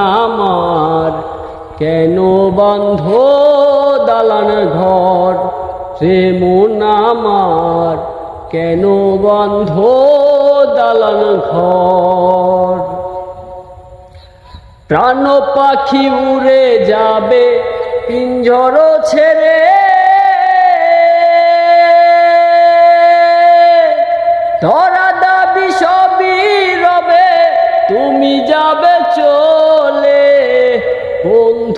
মোনামার কেন বন্ধ দালান ঘর? রে আমার। কেন বন্ধ দালান ঘর? প্রাণ পাখি উড়ে যাবে, পিঞ্জর ছেড়ে। ধরা দাবি সবই রবে, তুমি যাবে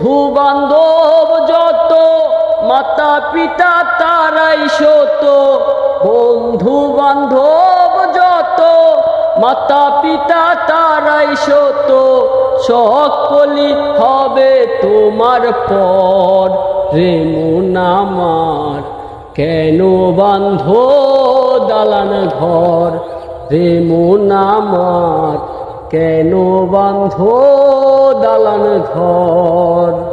বন্ধু বান্ধব যত মাতা পিতা তারাই সত। বন্ধু বান্ধব যত মাতা পিতা তারাই সত। সকলি হবে তোমার পর, রে মোনামার কেন বান্ধ দালান ঘর, রে মোনামার কেন বান্ধ দালান ঘর?